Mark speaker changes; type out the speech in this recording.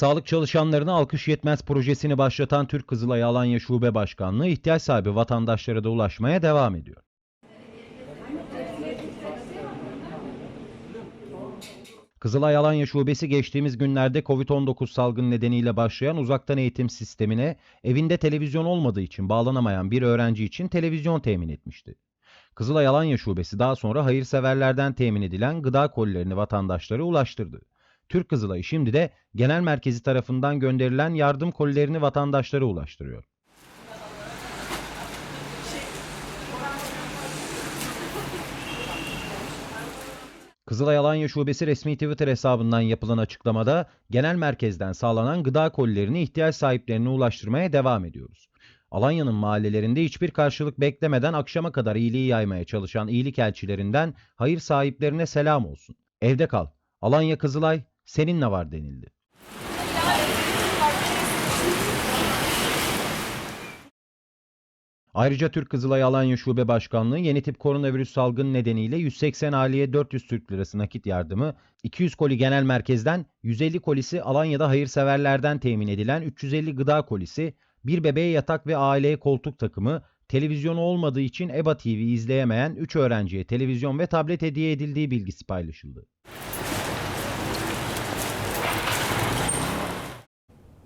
Speaker 1: Sağlık çalışanlarına alkış yetmez projesini başlatan Türk Kızılayı Alanya Şube Başkanlığı ihtiyaç sahibi vatandaşlara da ulaşmaya devam ediyor. Kızılay Alanya Şubesi geçtiğimiz günlerde Covid-19 salgını nedeniyle başlayan uzaktan eğitim sistemine evinde televizyon olmadığı için bağlanamayan bir öğrenci için televizyon temin etmişti. Kızılay Alanya Şubesi daha sonra hayırseverlerden temin edilen gıda kolilerini vatandaşlara ulaştırdı. Türk Kızılayı şimdi de genel merkezi tarafından gönderilen yardım kolilerini vatandaşlara ulaştırıyor. Kızılay Alanya Şubesi resmi Twitter hesabından yapılan açıklamada genel merkezden sağlanan gıda kolilerini ihtiyaç sahiplerine ulaştırmaya devam ediyoruz. Alanya'nın mahallelerinde hiçbir karşılık beklemeden akşama kadar iyiliği yaymaya çalışan iyilik elçilerinden hayır sahiplerine selam olsun. Evde kal. Alanya Kızılay seninle var denildi. Ayrıca Türk Kızılay Alanya Şube Başkanlığı yeni tip koronavirüs salgını nedeniyle 180 aileye 400 Türk Lirası nakit yardımı, 200 koli genel merkezden, 150 kolisi Alanya'da hayırseverlerden temin edilen 350 gıda kolisi, bir bebeğe yatak ve aileye koltuk takımı, televizyonu olmadığı için EBA TV izleyemeyen 3 öğrenciye televizyon ve tablet hediye edildiği bilgisi paylaşıldı.